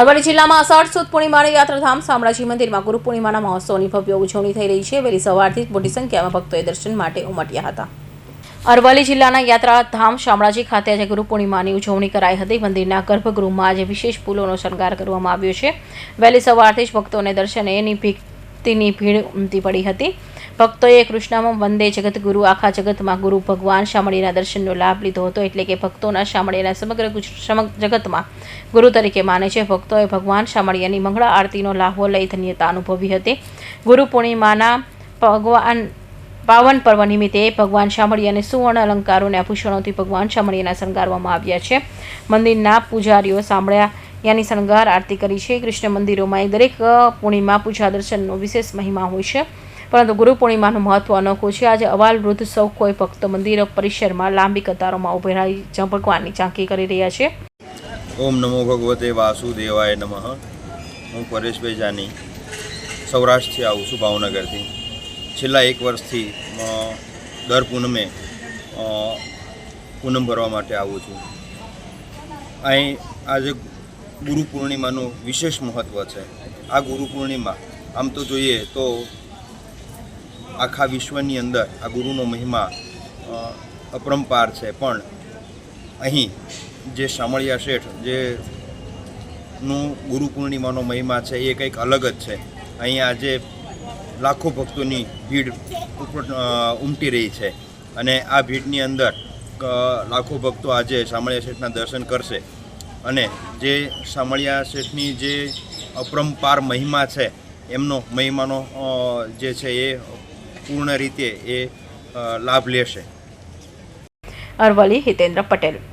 અરવલ્લી જિલ્લામાં અષાઢ સુદ પૂર્ણિમાની યાત્રાધામ શામળાજી મંદિરમાં ગુરુ પૂર્ણિમાના મહોત્સવની ભવ્ય ઉજવણી થઈ રહી છે. વહેલી સવારથી મોટી સંખ્યામાં ભક્તોએ દર્શન માટે ઉમટ્યા હતા. અરવલ્લી જિલ્લાના યાત્રાધામ શામળાજી ખાતે આજે ગુરુ પૂર્ણિમાની ઉજવણી કરાઈ હતી. મંદિરના ગર્ભગૃહમાં આજે વિશેષ ફૂલોનો શણગાર કરવામાં આવ્યો છે. વહેલી સવારથી જ ભક્તોને દર્શનેની ભક્તિની ભીડ ઉમટી પડી હતી. ભક્તોએ કૃષ્ણમાં વંદે જગતગુરુ આખા જગતમાં ગુરુ ભગવાન શામળીના દર્શનનો લાભ લીધો હતો એટલે કે ભક્તોના શામળીના સમગ્ર જગતમાં ગુરુ તરીકે માને છે. ભક્તોએ ભગવાન શામળિયાની મંગળા આરતીનો લાહો લઈ ધન્યતા અનુભવી હતી. ગુરુ પૂર્ણિમાના ભગવાન, પાવન પર્વ નિમિત્તે ભગવાન શામળિયાને સુવર્ણ અલંકારો અને આભૂષણોથી ભગવાન શામળિયાના શણગારવામાં આવ્યા છે. મંદિરના પૂજારીઓ સાંભળ્યા યાની શણગાર, આરતી કરી છે. કૃષ્ણ મંદિરોમાં દરેક પૂર્ણિમા પૂજા દર્શનનો વિશેષ મહિમા હોય છે. પરંતુ ગુરુ પૂર્ણિમાનું મહત્વ અનોખું છે આજે અવાલ વૃદ્ધ સૌ કોઈ ભક્તો મંદિર પરિસરમાં લાંબી કતારોમાં ઊભી રહી ભગવાનની ઝાંકી કરી રહ્યા છે. ઓમ નમો ભગવતે વાસુદેવાય નમઃ. હું પરેશભાઈ જાની સૌરાષ્ટ્રથી આવું છું ભાવનગરથી. છેલ્લા એક વર્ષથી દર પૂનમે પૂનમ ભરવા માટે આવું છું. અહીં આજે ગુરુ પૂર્ણિમાનું વિશેષ મહત્ત્વ છે. આ ગુરુ પૂર્ણિમા, આમ તો જોઈએ તો આખા વિશ્વની અંદર આ ગુરુનો મહિમા અપરંપાર છે. પણ અહીં જે શામળિયા શેઠ, જે નું ગુરુ પૂર્ણિમાનો મહિમા છે, એ કંઈક અલગ જ છે. અહીં આજે લાખો ભક્તોની ભીડ ઉમટી રહી છે. અને આ ભીડની અંદર લાખો ભક્તો આજે શામળિયા શેઠના દર્શન કરશે. અને જે શામળિયા શેઠની જે અપરંપાર મહિમા છે, એમનો મહિમાનો જે છે એ પૂર્ણ રીતે એ લાભ લેશે. અરવલી હિતેન્દ્ર પટેલ.